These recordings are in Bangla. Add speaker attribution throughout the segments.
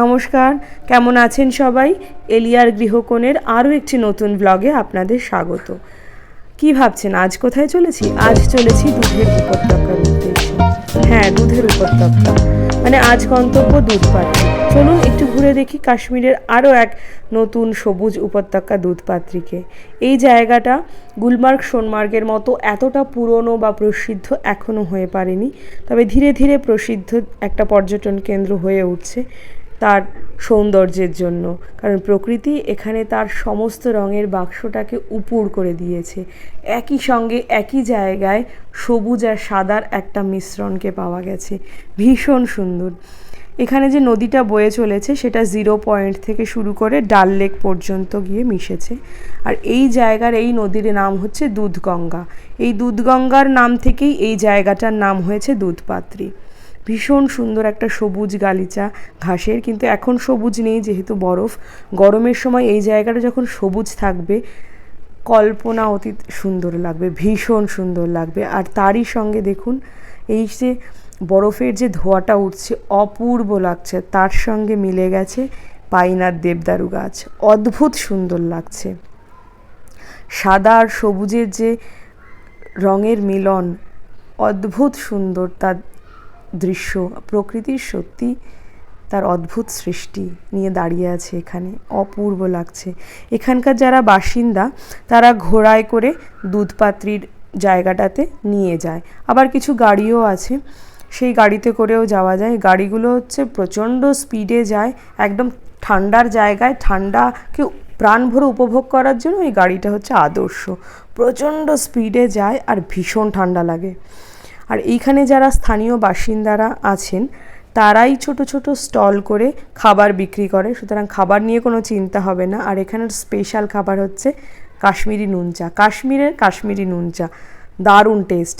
Speaker 1: নমস্কার, কেমন আছেন সবাই? এলিয়ার গৃহকোণের আরও একটি নতুন ব্লগে আপনাদের স্বাগত। কি ভাবছেন, আজ কোথায় চলেছি? আজ চলেছি দুধের উপত্যকার উদ্দেশ্যে। হ্যাঁ দুধের উপত্যকা। মানে আজ গন্তব্য দুধপাত্রি। চলুন একটু ঘুরে দেখি কাশ্মীরের আরও এক নতুন সবুজ উপত্যকা দুধপাত্রিকে। এই জায়গাটা গুলমার্গ সোনমার্গের মতো এতটা পুরনো বা প্রসিদ্ধ এখনও হয়ে পারেনি। তবে ধীরে ধীরে প্রসিদ্ধ একটা পর্যটন কেন্দ্র হয়ে উঠছে। তার সৌন্দর্যের জন্য। কারণ প্রকৃতি এখানে তার সমস্ত রঙের বাক্সটাকে উপুড় করে দিয়েছে। একই সঙ্গে একই জায়গায় সবুজ আর সাদার একটা মিশ্রণকে পাওয়া গেছে। ভীষণ সুন্দর। এখানে যে নদীটা বয়ে চলেছে, সেটা জিরো পয়েন্ট থেকে শুরু করে ডাল লেক পর্যন্ত গিয়ে মিশেছে। আর এই জায়গার এই নদীর নাম হচ্ছে দুধগঙ্গা। এই দুধগঙ্গার নাম থেকেই এই জায়গাটার নাম হয়েছে দুধপাত্রী। ভীষণ সুন্দর একটা সবুজ গালিচা ঘাসের, কিন্তু এখন সবুজ নেই যেহেতু বরফ। গরমের সময় এই জায়গাটা যখন সবুজ থাকবে, কল্পনা অতীত সুন্দর লাগবে, ভীষণ সুন্দর লাগবে। আর তারই সঙ্গে দেখুন, এই যে বরফের যে ধোঁয়াটা উঠছে, অপূর্ব লাগছে। তার সঙ্গে মিলে গেছে পাইনার দেবদারু গাছ। অদ্ভুত সুন্দর লাগছে। সাদা আর সবুজের যে রঙের মিলন, অদ্ভুত সুন্দর। তার দৃশ্য, প্রকৃতির সত্যি তার অদ্ভুত সৃষ্টি নিয়ে দাঁড়িয়ে আছে এখানে, অপূর্ব লাগছে। এখানকার যারা বাসিন্দা, তারা ঘোড়ায় করে দুধপাত্রির জায়গাটাতে নিয়ে যায়। আবার কিছু গাড়িও আছে, সেই গাড়িতে করেও যাওয়া যায়। গাড়িগুলো হচ্ছে প্রচণ্ড স্পিডে যায়, একদম ঠান্ডার জায়গায়, ঠান্ডাকে প্রাণ ভরে উপভোগ করার জন্য এই গাড়িটা হচ্ছে আদর্শ। প্রচণ্ড স্পিডে যায় আর ভীষণ ঠান্ডা লাগে। আর এইখানে যারা স্থানীয় বাসিন্দারা আছেন, তারাই ছোট ছোট স্টল করে খাবার বিক্রি করে। সুতরাং খাবার নিয়ে কোনো চিন্তা হবে না। আর এখানের স্পেশাল খাবার হচ্ছে কাশ্মীরি নুন চা। কাশ্মীরের কাশ্মীরি নুন চা। দারুণ টেস্ট।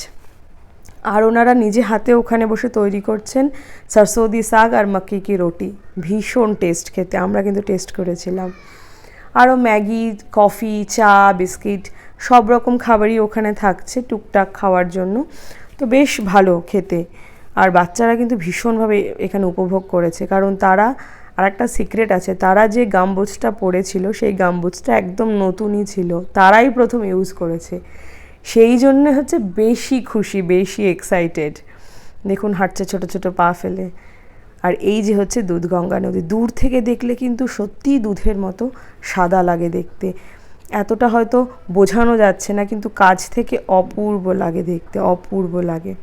Speaker 1: আর ওনারা নিজে হাতে ওখানে বসে তৈরি করছেন সরসৌদি শাক আর মাক্কি কি রুটি। ভীষণ টেস্ট খেতে। আমরা কিন্তু টেস্ট করেছিলাম। আরও ম্যাগি, কফি, চা, বিস্কিট, সব রকম খাবারই ওখানে থাকছে টুকটাক খাওয়ার জন্য। তো বেশ ভালো খেতে। আর বাচ্চারা কিন্তু ভীষণভাবে এখানে উপভোগ করেছে। কারণ তারা আর একটা সিক্রেট আছে, তারা যে গামবুজটা পরেছিল সেই গামবুজটা একদম নতুনই ছিল। তারাই প্রথম ইউজ করেছে। সেই জন্য হচ্ছে বেশি খুশি, বেশি এক্সাইটেড দেখুন হাঁটছে ছোট ছোট পা ফেলে। আর এই যে হচ্ছে দুধগঙ্গা নদী, দূর থেকে দেখলে কিন্তু সত্যিই দুধের মতো সাদা লাগে দেখতে। এতটা হয়তো বোঝানো যাচ্ছে না, কিন্তু কাজ থেকে অপূর্ব লাগে দেখতে, অপূর্ব লাগে।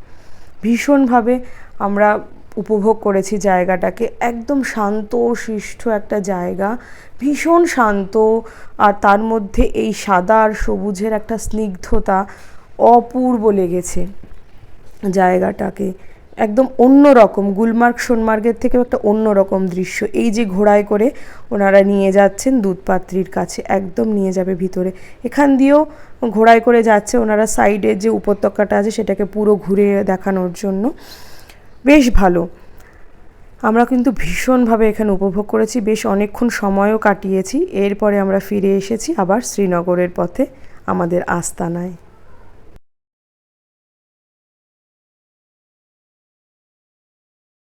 Speaker 1: ভীষণভাবে আমরা উপভোগ করেছি জায়গাটাকে, একদম শান্ত শিষ্ট একটা জায়গা, ভীষণ শান্ত আর তার মধ্যে এই সাদা আর সবুজের একটা স্নিগ্ধতা অপূর্ব লেগেছে জায়গাটাকে। একদম অন্য রকম গুলমার্গ সোনমার্গের থেকেও একটা অন্য রকম দৃশ্য। এই যে ঘোড়ায় করে ওনারা নিয়ে যাচ্ছেন দুধপাত্রির কাছে, একদম নিয়ে যাবে ভিতরে। এখান দিয়েও ঘোড়ায় করে যাচ্ছে ওনারা সাইডের যে উপত্যকাটা আছে সেটাকে পুরো ঘুরে দেখানোর জন্য। বেশ ভালো। আমরা কিন্তু ভীষণভাবে এখানে উপভোগ করেছি, বেশ অনেকক্ষণ সময়ও কাটিয়েছি। এরপরে আমরা ফিরে এসেছি আবার শ্রীনগরের পথে আমাদের আস্তানায়।